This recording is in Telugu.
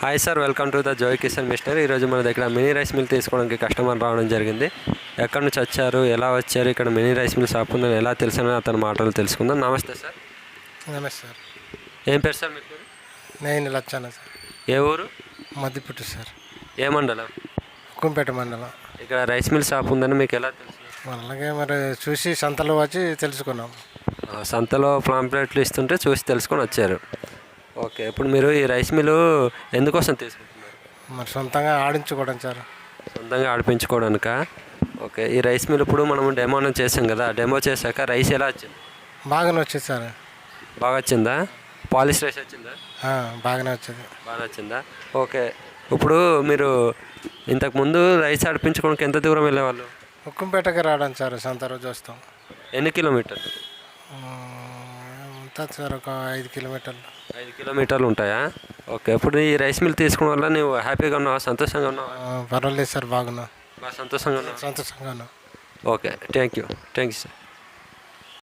Hi sir welcome to the Joy Kishan mister ఈరోజు మన దగ్గర మినీ రైస్ మిల్ తీసుకోవడానికి కస్టమర్ రావడం జరిగింది. ఎక్కడి నుంచి వచ్చారు ఎలా వచ్చారు ఇక్కడ మినీ రైస్ మిల్ షాప్ ఉందని ఎలా తెలుసని అతని మాటలు తెలుసుకుందాం. నమస్తే సార్ నమస్తే సార్ ఏం పేరు సార్ మీకు నేను లచ్చాను సార్ ఏ ఊరు? మద్దిపుట్టు సార్ ఏ మండలం? కుంపేట మండలం. ఇక్కడ రైస్ మిల్ షాప్ ఉందని మీకు ఎలా తెలుసు? అలాగే మరి చూసి సంతలో వచ్చి తెలుసుకున్నాం. సంతలో పాంప్లెట్లు ఇస్తుంటే చూసి తెలుసుకొని వచ్చారు. ఓకే ఇప్పుడు మీరు ఈ రైస్ మిల్ ఎందుకోసం తీసుకుంటున్నారు? మరి సొంతంగా ఆడించుకోవడం సార్. సొంతంగా ఆడిపించుకోవడానిక? ఓకే ఈ రైస్ మిల్ ఇప్పుడు మనం డెమో చేసాం కదా డెమో చేశాక రైస్ ఎలా వచ్చింది? బాగానే వచ్చింది సార్. బాగా వచ్చిందా? పాలిష్ రైస్ వచ్చిందా? బాగానే వచ్చింది. బాగా వచ్చిందా? ఓకే ఇప్పుడు మీరు ఇంతకుముందు రైస్ ఆడిపించుకోవడానికి ఎంత దూరం వెళ్ళేవాళ్ళు? ఉక్కుంపేటకి రావడం సార్ సంత రోజు వస్తాం. ఎన్ని కిలోమీటర్లు? ఉంటుంది సార్ ఒక ఐదు కిలోమీటర్లు. ఐదు కిలోమీటర్లు ఉంటాయా? ఓకే ఇప్పుడు ఈ రైస్ మిల్ తీసుకోవడం వల్ల నువ్వు హ్యాపీగా ఉన్నావా సంతోషంగా ఉన్నావా? పర్వాలేదు సార్ బాగున్నా. బాగా సంతోషంగా ఉన్నావా? సంతోషంగా ఉన్నా. Okay thank you thank you sir.